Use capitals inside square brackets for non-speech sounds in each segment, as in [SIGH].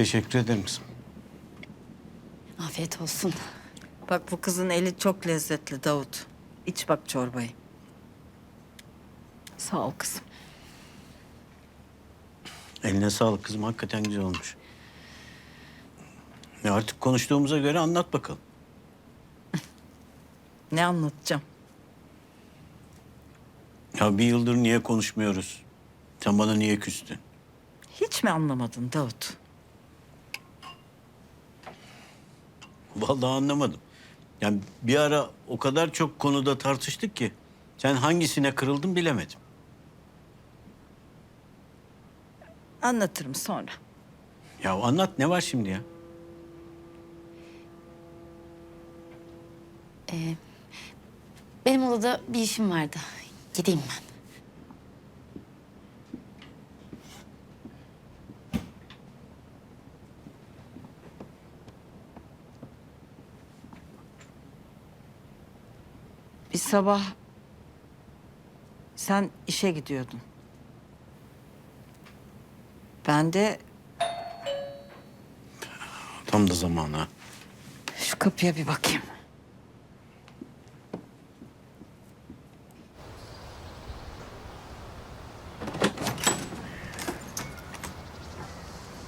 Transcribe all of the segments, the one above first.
Teşekkür ederim kızım. Afiyet olsun. Bak bu kızın eli çok lezzetli Davut. İç bak çorbayı. Sağ ol kızım. Eline sağlık kızım. Hakikaten güzel olmuş. Ya artık konuştuğumuza göre anlat bakalım. [LAUGHS] Ne anlatacağım? Ya bir yıldır niye konuşmuyoruz? Sen bana niye küstün? Hiç mi anlamadın Davut? Vallahi anlamadım. Yani bir ara o kadar çok konuda tartıştık ki sen hangisine kırıldın bilemedim. Anlatırım sonra. Ya anlat ne var şimdi ya? Benim odada bir işim vardı. Gideyim ben. Bir sabah sen işe gidiyordun. Ben de Tam da zamanı ha. şu kapıya bir bakayım.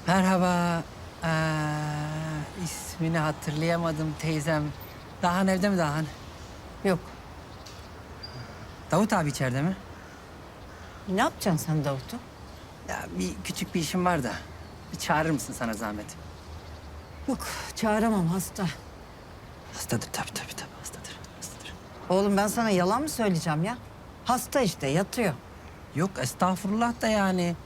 Merhaba. Ee, ismini hatırlayamadım teyzem. Dahan evde mi Dahan? Yok. Davut abi içeride mi? Ne yapacaksın sen Davut'u? Ya bir küçük bir işim var da. Bir çağırır mısın sana zahmet? Yok çağıramam hasta. Hastadır tabii tabii tabii hastadır. hastadır. Oğlum ben sana yalan mı söyleyeceğim ya? Hasta işte yatıyor. Yok estağfurullah da yani.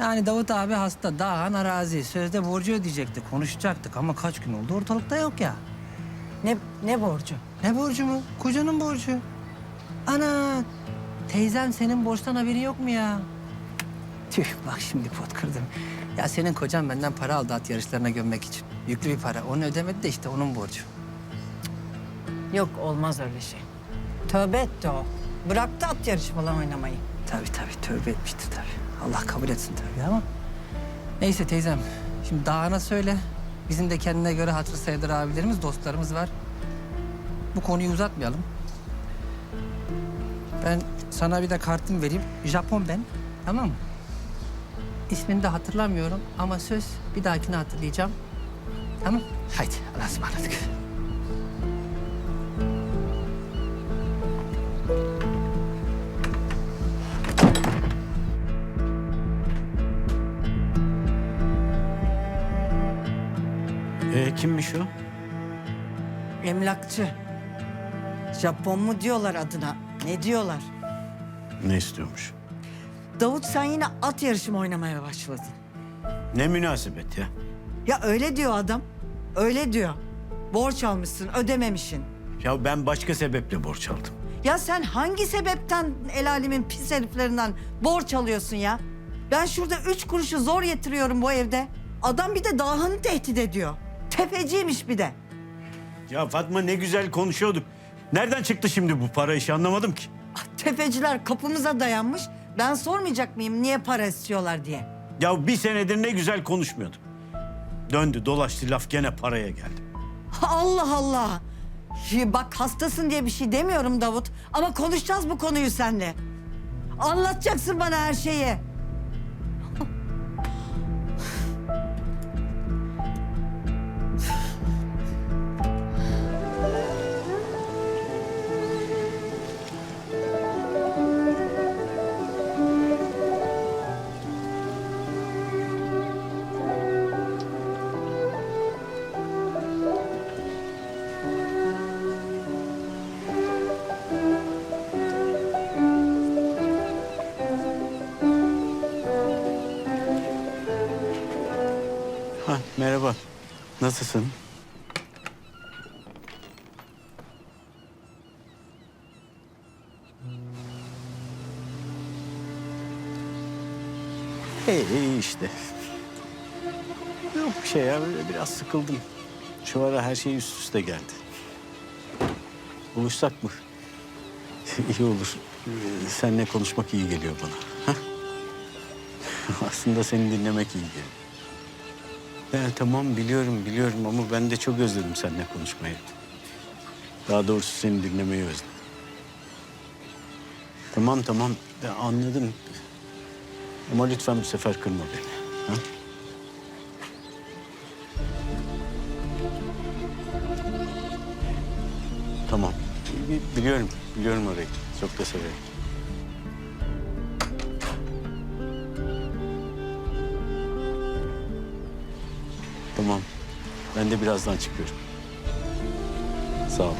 Yani Davut abi hasta. Dahan arazi. Sözde borcu ödeyecekti. Konuşacaktık ama kaç gün oldu ortalıkta yok ya. Ne ne borcu? Ne borcu mu? Kocanın borcu. Ana teyzem senin borçtan haberi yok mu ya? Tüh bak şimdi pot kırdım. Ya senin kocan benden para aldı at yarışlarına gömmek için. Yüklü bir para. Onu ödemedi de işte onun borcu. Yok olmaz öyle şey. Tövbe etti o. Bıraktı at yarışı falan oynamayı. Tabii tabii tövbe etmiştir tabii. Allah kabul etsin tabii ama. Neyse teyzem. Şimdi Dağhan'a söyle. Bizim de kendine göre hatır sayılır abilerimiz, dostlarımız var. Bu konuyu uzatmayalım. Ben sana bir de kartımı vereyim. Japon ben. Tamam mı? İsmini de hatırlamıyorum ama söz bir dahakine hatırlayacağım. Tamam? Haydi Allah'a ısmarladık. E, kimmiş o? Emlakçı. Japon mu diyorlar adına? Ne diyorlar? Ne istiyormuş? Davut sen yine at yarışı mı oynamaya başladın? Ne münasebet ya? Ya öyle diyor adam. Öyle diyor. Borç almışsın, ödememişsin. Ya ben başka sebeple borç aldım. Ya sen hangi sebepten el alemin pis heriflerinden borç alıyorsun ya? Ben şurada üç kuruşu zor yetiriyorum bu evde. Adam bir de dahını tehdit ediyor. Tefeciymiş bir de. Ya Fatma ne güzel konuşuyorduk. Nereden çıktı şimdi bu para işi anlamadım ki. Ah, Tefeciler kapımıza dayanmış. Ben sormayacak mıyım niye para istiyorlar diye? Ya bir senedir ne güzel konuşmuyorduk. Döndü dolaştı laf gene paraya geldi. Allah Allah. Bak hastasın diye bir şey demiyorum Davut. Ama konuşacağız bu konuyu seninle. Anlatacaksın bana her şeyi. Ha merhaba. Nasılsın? İyi, işte. Yok bir şey ya biraz sıkıldım. Şu ara her şey üst üste geldi. Buluşsak mı? [LAUGHS] iyi olur. Ee, Seninle konuşmak iyi geliyor bana. [LAUGHS] Aslında seni dinlemek iyi geliyor. Ya, tamam biliyorum biliyorum ama ben de çok özledim seninle konuşmayı. Daha doğrusu seni dinlemeyi özledim. Tamam tamam ya, anladım. Ama lütfen bu sefer kırma beni. Ha? Tamam. Bi- Biliyorum, biliyorum orayı. Çok da severim. Ben de birazdan çıkıyorum. Sağ ol.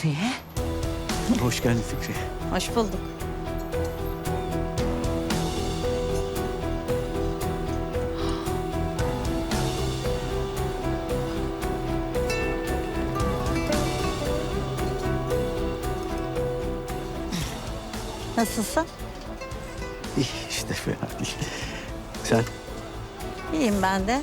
Fikriye. Hoş geldin Fikri. Hoş bulduk. Nasılsın? İyi işte fena değil. Sen? İyiyim ben de.